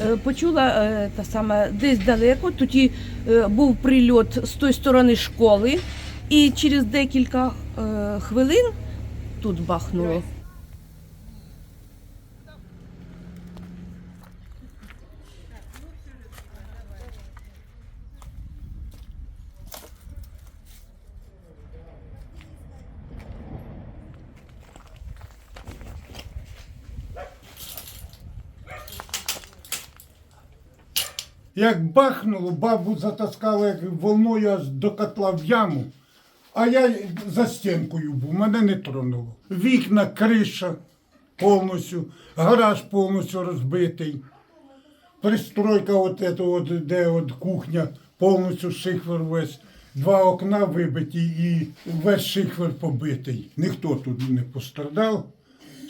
е, почула е, та сама десь далеко. Тоді е, був прильот з тої сторони школи, і через декілька хвилин тут бахнуло. Як бахнуло, бабу затаскали як волною аж до котла в яму, а я за стінкою був, мене не тронуло. Вікна, криша повністю, гараж повністю розбитий. Пристройка, от, от, де от кухня, повністю шифер весь. Два окна вибиті і весь шифер побитий. Ніхто тут не пострадав.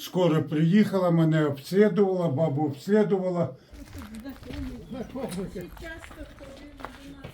Скоро приїхала, мене обслідувала, бабу обслідувала. Сейчас Часто ходив до нас.